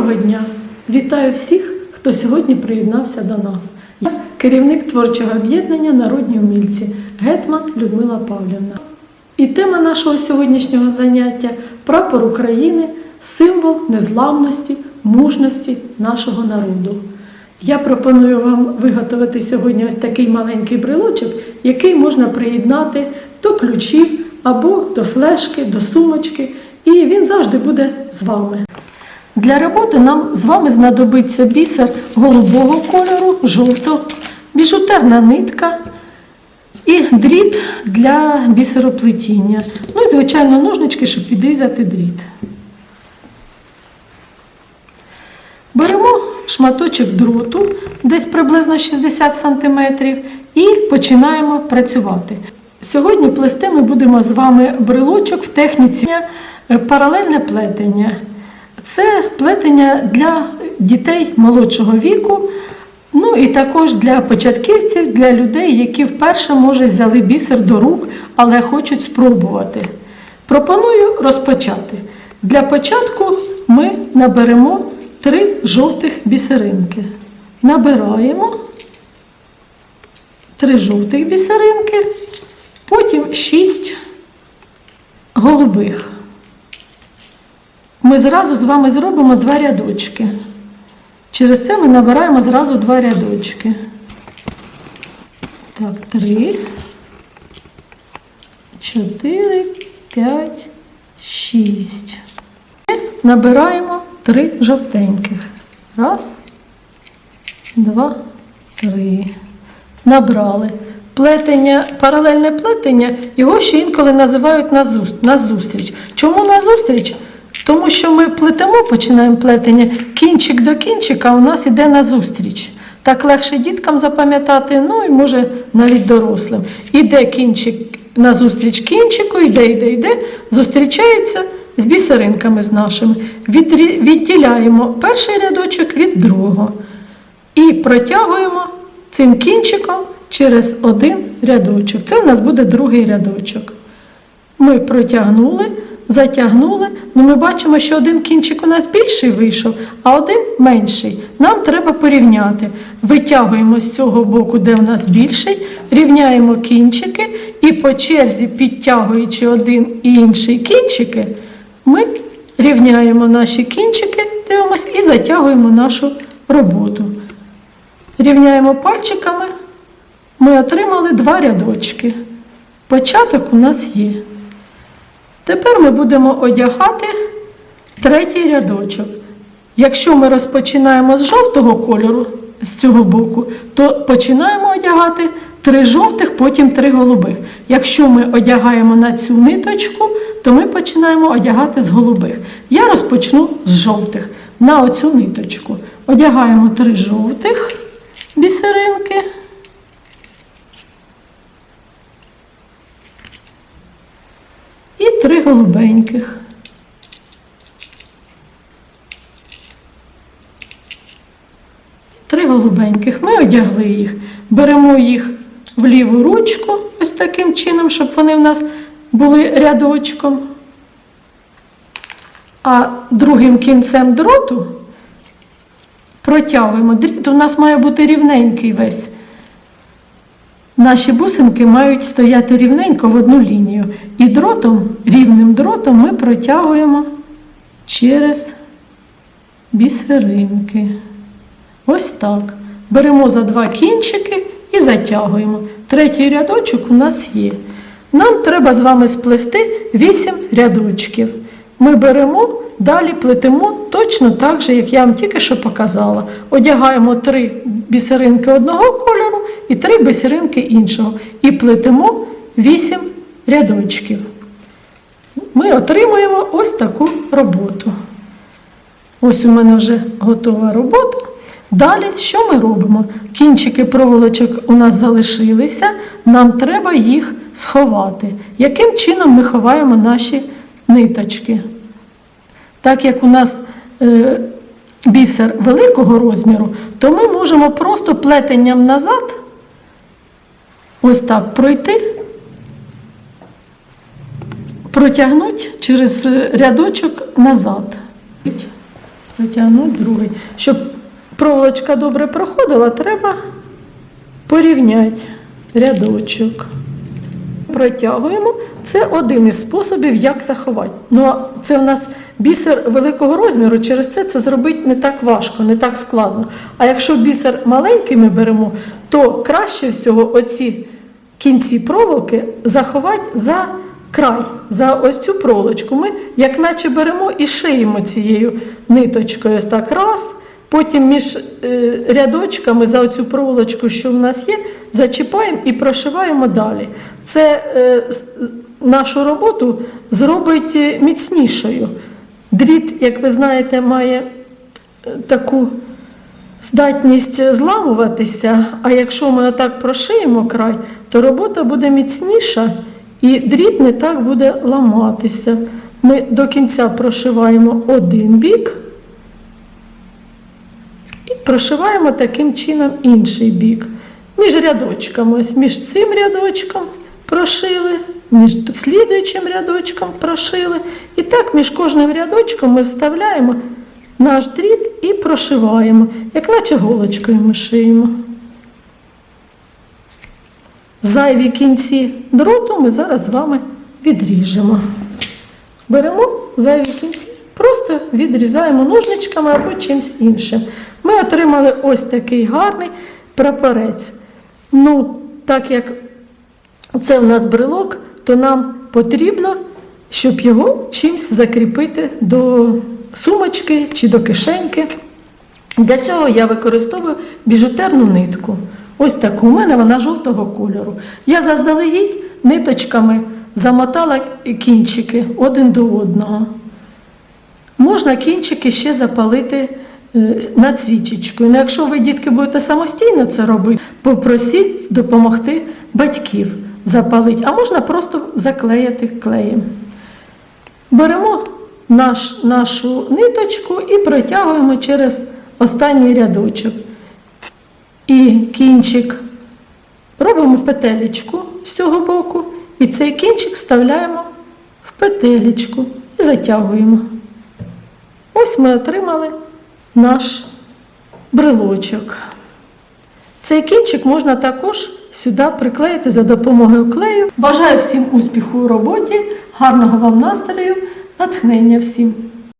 Доброго дня! Вітаю всіх, хто сьогодні приєднався до нас. Я керівник творчого об'єднання Народні умільці Гетман Людмила Павлівна. І тема нашого сьогоднішнього заняття прапор України символ незламності, мужності нашого народу. Я пропоную вам виготовити сьогодні ось такий маленький брелочок, який можна приєднати до ключів або до флешки, до сумочки, і він завжди буде з вами. Для роботи нам з вами знадобиться бісер голубого кольору, жовтого, біжутерна нитка і дріт для бісероплетіння. Ну і, звичайно, ножнички, щоб відрізати дріт. Беремо шматочок дроту, десь приблизно 60 см, і починаємо працювати. Сьогодні плести ми будемо з вами брелочок в техніці е, паралельне плетення. Це плетення для дітей молодшого віку, ну і також для початківців, для людей, які вперше може взяли бісер до рук, але хочуть спробувати. Пропоную розпочати. Для початку ми наберемо три жовтих бісеринки. Набираємо три жовтих бісеринки, потім шість голубих. Ми зразу з вами зробимо два рядочки. Через це ми набираємо зразу два рядочки. Так, три, чотири, п'ять, шість. І Набираємо три жовтеньких. Раз, два, три. Набрали. Плетення, паралельне плетення, його ще інколи називають назус- назустріч. Чому назустріч? Тому що ми плетемо, починаємо плетення, кінчик до кінчика у нас іде назустріч. Так легше діткам запам'ятати, ну і може навіть дорослим. Іде кінчик назустріч кінчику, йде, йде, йде, зустрічається з бісеринками з нашими. Відділяємо перший рядочок від другого. І протягуємо цим кінчиком через один рядочок. Це в нас буде другий рядочок. Ми протягнули, затягнули. Ну, ми бачимо, що один кінчик у нас більший вийшов, а один менший. Нам треба порівняти. Витягуємо з цього боку, де в нас більший, рівняємо кінчики і по черзі, підтягуючи один і інший кінчики, ми рівняємо наші кінчики, дивимось і затягуємо нашу роботу. Рівняємо пальчиками. Ми отримали два рядочки. Початок у нас є. Тепер ми будемо одягати третій рядочок. Якщо ми розпочинаємо з жовтого кольору, з цього боку, то починаємо одягати три жовтих, потім три голубих. Якщо ми одягаємо на цю ниточку, то ми починаємо одягати з голубих. Я розпочну з жовтих на оцю ниточку. Одягаємо три жовтих бісеринки. І три голубеньких. Три голубеньких. Ми одягли їх. Беремо їх в ліву ручку, ось таким чином, щоб вони в нас були рядочком. А другим кінцем дроту протягуємо. Дріт у нас має бути рівненький весь. Наші бусинки мають стояти рівненько в одну лінію. І дротом, рівним дротом ми протягуємо через бісеринки. Ось так. Беремо за два кінчики і затягуємо. Третій рядочок у нас є. Нам треба з вами сплести 8 рядочків. Ми беремо, далі плетемо точно так же, як я вам тільки що показала. Одягаємо три бісеринки одного кольору і три бісеринки іншого. І плетемо 8 рядочків. Ми отримуємо ось таку роботу. Ось у мене вже готова робота. Далі що ми робимо? Кінчики проволочок у нас залишилися, нам треба їх сховати. Яким чином ми ховаємо наші ниточки? Так як у нас е, бісер великого розміру, то ми можемо просто плетенням назад, ось так пройти, протягнути через рядочок назад. Протягнути другий. Щоб проволочка добре проходила, треба порівняти рядочок. Протягуємо. Це один із способів, як заховати. Ну, це у нас бісер великого розміру, через це це зробити не так важко, не так складно. А якщо бісер маленький ми беремо, то краще всього оці кінці проволоки заховати за край, за ось цю проволочку. Ми як наче беремо і шиємо цією ниточкою. Ось так раз. Потім між е, рядочками за оцю проволочку, що в нас є, зачіпаємо і прошиваємо далі. Це е, нашу роботу зробить е, міцнішою. Дріт, як ви знаєте, має таку здатність зламуватися, а якщо ми отак прошиємо край, то робота буде міцніша і дріт не так буде ламатися. Ми до кінця прошиваємо один бік. І прошиваємо таким чином інший бік. Між рядочками, ось між цим рядочком прошили, між слідуючим рядочком прошили. І так між кожним рядочком ми вставляємо наш дріт і прошиваємо, як наче голочкою ми шиємо. Зайві кінці дроту ми зараз з вами відріжемо. Беремо зайві кінці, просто відрізаємо ножничками або чимось іншим. Ми отримали ось такий гарний прапорець. Ну, так як це у нас брелок, то нам потрібно, щоб його чимось закріпити до сумочки чи до кишеньки. Для цього я використовую біжутерну нитку. Ось таку. У мене вона жовтого кольору. Я заздалегідь ниточками замотала кінчики один до одного. Можна кінчики ще запалити е, над свічечкою. Ну, якщо ви, дітки, будете самостійно це робити, попросіть допомогти батьків запалити, а можна просто заклеїти клеєм. Беремо наш, нашу ниточку і протягуємо через останній рядочок. І кінчик робимо петелечку з цього боку, і цей кінчик вставляємо в петелечку і затягуємо. Ось ми отримали наш брелочок. Цей кінчик можна також сюди приклеїти за допомогою клею. Бажаю всім успіху у роботі, гарного вам настрою, натхнення всім!